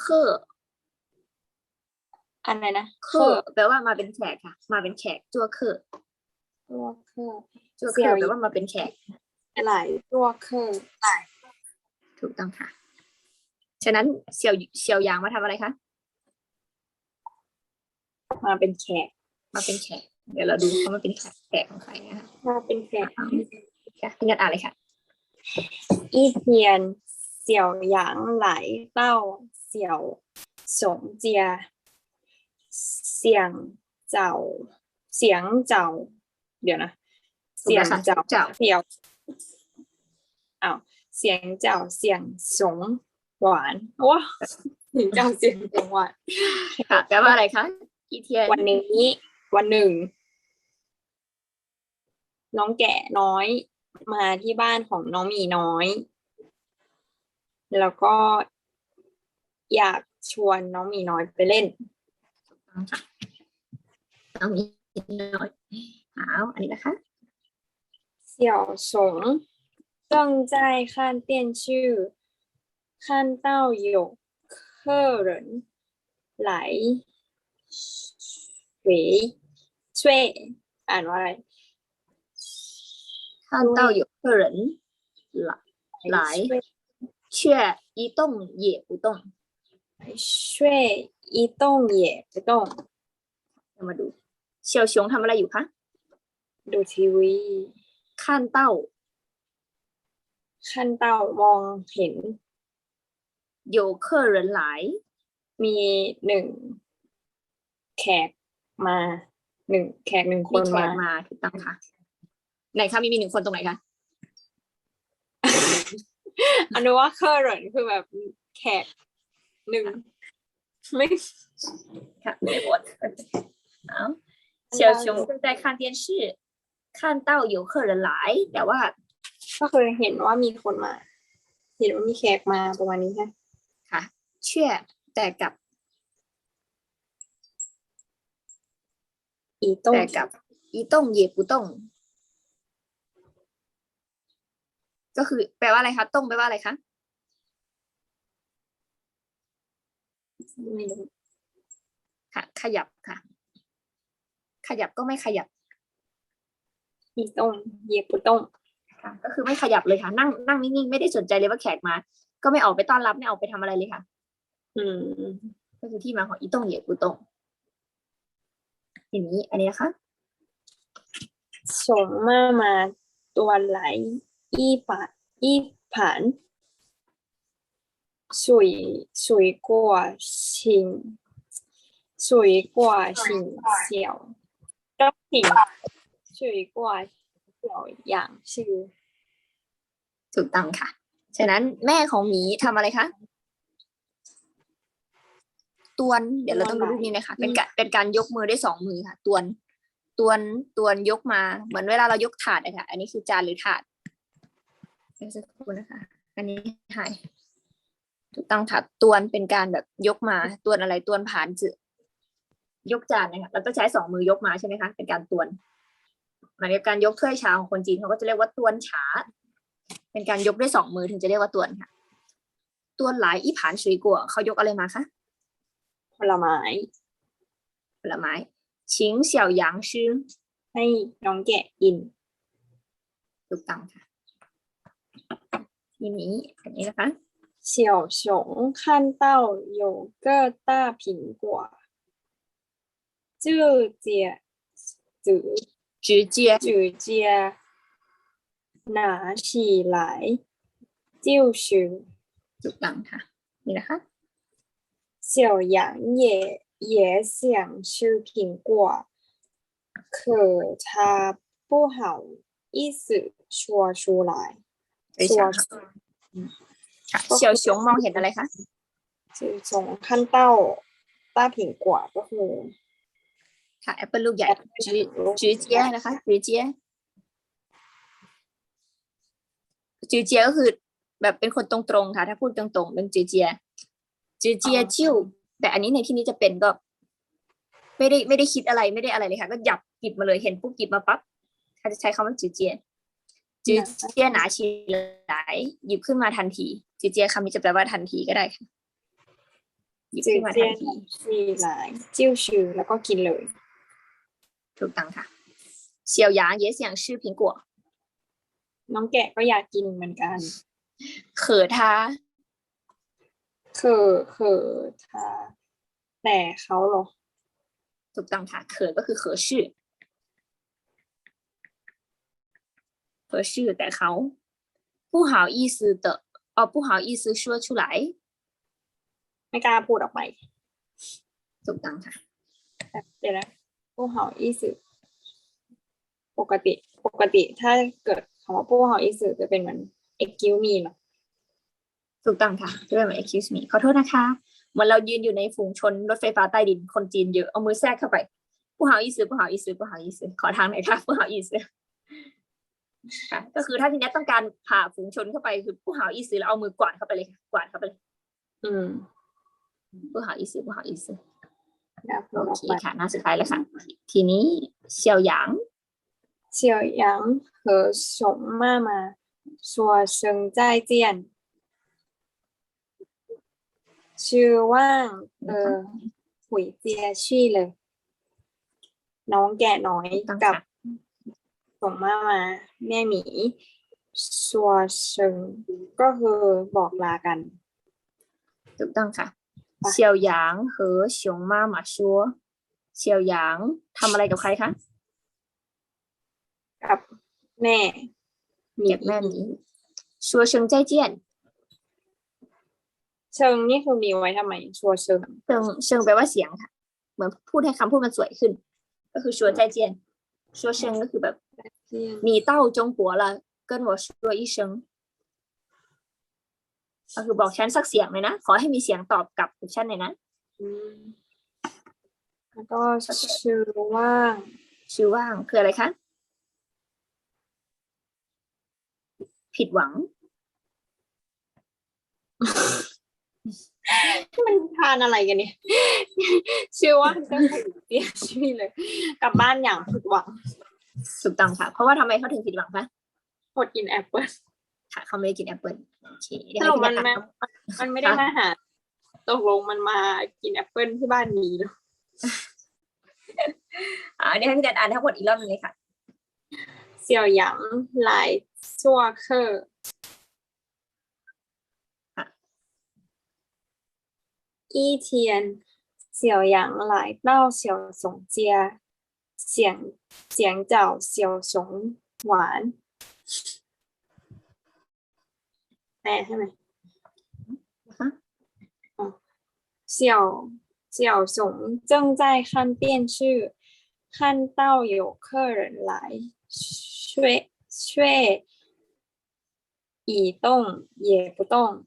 เคอร์อะไรนะเคอร์แปลว่ามาเป็นแขกค่ะ มาเป็นแขกจัวเคอร์ตัวเคอร์จัวเคอร์แปลว่ามาเป็นแขกอะไรตัวเคอร์ถูกต้องค่ะ ฉะนั้นเสี่ยวเสี่ยวหยางมาทำอะไรคะมาเป็นแขก มาเป็นแขก เดี๋ยวเราดูเขามาเป็นแขกแขกของใครนะคะมาเป็นแขกค่ะพี่นัดอ่านเลยค่ะอีเทียนเสี่ยวหยางไหลเต้า เสี่ยวสงเจียเสียงเจ้า เสียงเจ้า เดี๋ยวนะเสียงเจ้าเจ้าเสี่ยวอ้าวเสียงเจ้าเสียงสงหวานว้าเสียงเจ้าเสียงสงหวานค่ะแปลว่าอะไรคะอีเทียนวันนี้ วันหนึ่ง น้องแกะน้อย มาที่บ้านของน้องหมีน้อย แล้วก็ อยากชวนน้องหมีน้อยไปเล่น น้องมีน้อยหาวอันนี้นะคะ 小熊正在看电视，看到有客人来回睡，อ่านว่าอะไร 看到有客人来来却一动也不动 睡一动也不动 เรามาดูเสี่ยวชงทำอะไรอยู่คะ ดูทีวี ข้านเต้า ขั้นเต้ามองเห็น 有客人来 มีหนึ่งแขกมาหนึ่งแขกหนึ่งค มี น แข มา กมาถูกต้องค่ะไหนคะมีมีหนึ่งคนตรงไหนคะ อันนี้ว่าเคอร์เรนคือแบบแขก หนึ่งไม่ ค่ะไม่หมดเอาเสี่ยวชง正在看电视看到有客人来แต่ว่า ก็เคยเห็นว่ามีคนมา เห็นว่ามีแขกมาประมาณนี้ค่ะ ค่ะ เชื่อแต่กับ อีต้ง แต่กับอีต้งเหยปุต้งก็คือ แปลว่าอะไรคะต้งแปลว่าอะไรคะ ไม่รู้ค่ะ ขยับค่ะ ขยับก็ไม่ขยับอีต้งเยปุต้งค่ะ ก็คือไม่ขยับเลยค่ะ นั่งนั่งนิ่งๆไม่ได้สนใจเลยว่าแขกมา ก็ไม่ออกไปต้อนรับไม่ออกไปทำอะไรเลยค่ะ อืม ก็คือที่มาของอีต้งเหยปุต้งทีนี้อันนี้นะคะส่งมามาตัวไหลอีปะอีผัน 水水果型水果型小ต้องผิง水果小อย่างชื่อ ถูกต้องค่ะ ฉะนั้นแม่ของหมีทำอะไรคะ ตวน เดี๋ยวเราต้องดูรูปนี้นะคะ เป็นการเป็นการยกมือได้สองมือค่ะ ตวน ตวน ตวนยกมา เหมือนเวลาเรายกถาดอะค่ะ อันนี้คือจานหรือถาดเดี๋ยวสักครู่นะคะ อันนี้ถ่าย ถูกต้องค่ะตวนเป็นการแบบยกมาตวนอะไรตวนผ่านจืยกจานนะคะเราก็ใช้สองมือยกมาใช่ไหมคะเป็นการตวนเหมือนกับการยกถ้วยชาของคนจีนเขาก็จะเรียกว่าตวนฉาเป็นการยกด้วยสองมือถึงจะเรียกว่าตวนค่ะตวนหลายอีผานสุยกัวเขายกอะไรมาคะผลไม้ผลไม้ชิงเสี่ยวหยางชื่อให้น้องแกะกินถูกต้องค่ะทีนี้อันนี้นะคะ 小熊看到有个大苹果，就接直直接直接拿起来，就是ถูกต้องค่ะ นี่นะคะ 小羊也也想吃苹果，可他不好意思说出来， ไม่ใช่ 说 ค่ะ ค่ะเฉียวชงมองเห็นอะไรคะเฉียวชงขั้นเต้าต้าผิงกว่าก็คือ ค่ะแอปเปิลลูกใหญ่จือจื้เจียนะคะจือเจียจือเจียก็คือแบบเป็นคนตรงๆค่ะ ถ้าพูดตรงๆเรื่องจือเจียจือเจียชิวแต่อันนี้ในที่นี้จะเป็นก็ ไม่ได้ไม่ได้คิดอะไรไม่ได้อะไรเลยค่ะ ก็หยับกิบมาเลยเห็นปุ๊บกิบมาปั๊บเขาจะใช้คำว่าจือเจียจือเจียหนาชีหลายหยิบขึ้นมาทันที จีอเจียคำนี้จะแปลว่าทันทีก็ได้จืเจีทัยนทีนทีหลายจิ้วชื่อแล้วก็กินเลย ถูกต้องค่ะเซียวยางเย่เสียงชื่อพิงกัวน้องแกะก็อยากกินเหมือนกัน เขอทาเคอเคอทาแต่เขาหรอ ถูกต้องค่ะเขอก็คือเขอชื่อเขอชื่อแต่เขาผู้หาอีซือเตอะ 哦不好意思说出来 ไม่กล้าพูดออกไป ถูกต้องค่ะ แบบเดี๋ยวนะผู้เห่าอีสึปกติ ปกติถ้าเกิดคำว่าผู้เห่าอีสึจะเป็นเหมือน excuse me เนาะ ถูกต้องค่ะเรื่อง excuse me ขอโทษนะคะเหมือนเรายืนอยู่ในฝูงชนรถไฟฟ้าใต้ดินคนจีนเยอะเอามือแทรกเข้าไปผู้หาอีสือผู้หาอีสือผู้หาอีสือขอทางหน่อยค่ะผู้หาอีสือค่ะ ก็คือถ้าพี่แนทต้องการผ่าฝูงชนเข้าไปคือผู้หาอีสือแล้วเอามือกวาดเข้าไปเลยค่ะกวาดเข้าไปเลย อืม ผู้หาอีสือผู้หาอีสือ แล้วพู โอ ดออก เค ไป ค่ะหน้าสุดท้ายแล้วค่ะ ทีนี้เซียวหยาง เสี่ยวหยาง和熊妈妈说声再见ชื่อว่างเออหุยเจียชี่เลย น้องแกะน้อย ต้อง กับ ค่ะ ส่งมามาแม่หมีชัวเชิงก็คือบอกลากัน ถูกต้องค่ะ ไป เซียวหยาง和熊妈妈说เซียวหยางทำอะไรกับใครคะ กับแม่หมี เก็บแม่หมี说声再见 เชิงนี่คือมีไว้ทำไม ชัวเชิง เชิงเชิงแปลว่าเสียงค่ะ เหมือนพูดให้คำพูดมันสวยขึ้น ก็คือชัวใจเจียน ชัวเชิงก็คือแบบ เจียน มีเต้าจงปัวละ跟我说一声ก็คือบอกฉันสักเสียงเลยนะ ขอให้มีเสียงตอบกลับกับฉันเลยนะ อืมแล้วก็ชื่อว่าง ชื่อว่างคืออะไรคะ ผิดหวัง มันทานอะไรกันเนี่ย ชื่อว่างก็คือเสียชื่อเลย กลับบ้านอย่างผิดหวัง ถูกต้องค่ะ เพราะว่าทำไมเขาถึงผิดหวังคะอดกินแอปเปิ้ลค่ะเขาไม่ได้กินแอปเปิลโอเคเดี๋ยวสให้รุปพี่มันนัทมาอ่านมันไม่ได้มาหาตกลงมันมากินแอปเปิ้ลที่บ้านนี้เนอะอ่าเดี๋ยวให้พี่นัทอ่านทั้งหมดอีกรอบหนึงเลยค่ะ เสี่ยวหยางหลายชั่วเคอร์ค่ะ อีเทียน เสี่ยวหยางหลายเต้าเสี่ยวสงเจีย เสียงเสียงเจ้าเสี่ยวสงหวานแปลใช่ไหม นะคะ 小小熊正在看电视，看到有客人来，却却一动也不动。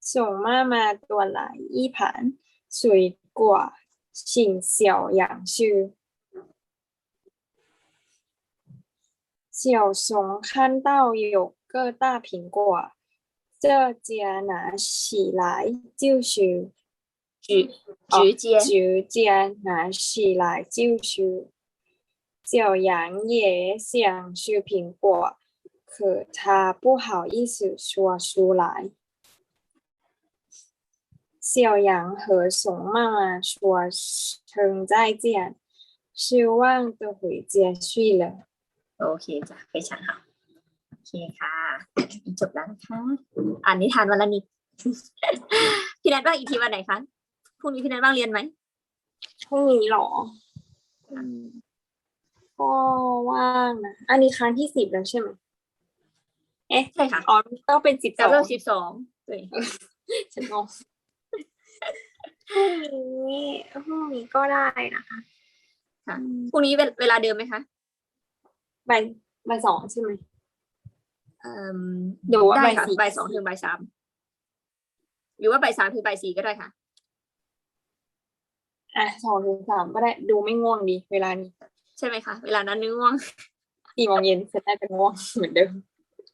熊妈妈端来一盘 水果，请小羊吃。小熊看到有个大苹果，这家拿起来就是直哦直接直接拿起来就是。小羊也想吃苹果，可他不好意思说出来。小羊和熊妈妈说声再见，失望的回家去了ชัโอเคจ๊ะไปฉันค่ะโอเคค่ะ จบแล้วนะคะ อ่านนิทานวันละนิดพี่แนัทบ้างอีกทีวันไหนคะพรุ่งนี้พี่แนัทบ้างเรียนไหมพรุ่งนี้หรอก็ว่างนะอันนี้ครั้งที่สิบแล้วใช่ไหมเอ๊ะใช่ค่ะอ๋อต้องเป็นสิบสองสิบสองฉันงง พรุ่งนี้พรุ่งนี้ก็ได้นะคะค่ะพรุ่งนี้เวลเวลาเดิมไหมคะบ่ายบ่ายสองใช่ไหมเอิ่มหรือว่าได้บ่ายค่ะสี่บ่ายสองถึงบ่ายสามหรือว่าบ่ายสามถึงบ่ายสี่ก็ได้ค่ะอะสองถึงสามก็ได้ดูไม่ง่วงดี เวลานี้ ใช่ไหมคะ เวลานั้นนึกง่วงสี่โมงเย็นจะได้เป็นง่วงเหมือนเดิม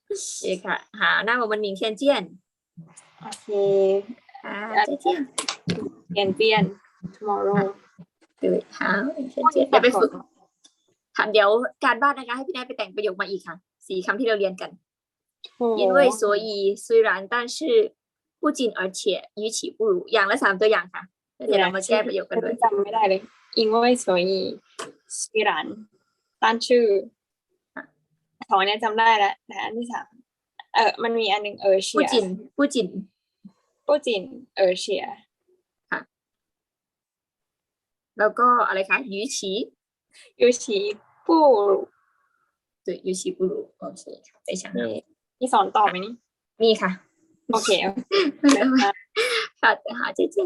โอเคค่ะ หาหน้าวันหนิงเทียนเจียนโอเคอ่าเจียน เจียน เปลี่ยนเปลี่ยน tomorrow เดี๋ยวหาเทียนเจียนเดี๋ยวไปฝึกค่ะเดี๋ยวการบ้านนะคะ ให้พี่นายไปแต่งประโยคมาอีกค่ะสี่คำที่เราเรียนกัน โอ้ 因为所以虽然但是不仅而且与其不如อย่างละสามตัวอย่างค่ะแล้วเดี๋ยวเรามาแก้ประโยคกันด้วย จำไม่ได้เลย因为所以虽然但是สองอันเนี้ยจำได้แล้วแต่อันที่สามเออมันมีอันหนึ่งเออเชี 不 ย 仅不仅不仅เออเชีย แล้วก็อะไรคะยูชียูชีปูตัวยูชีปูรุโอเคไปชั้นหนึ่มีสอนต่อไหมนี่มีค่ะ โอเคค่ะแต่หาเจ๊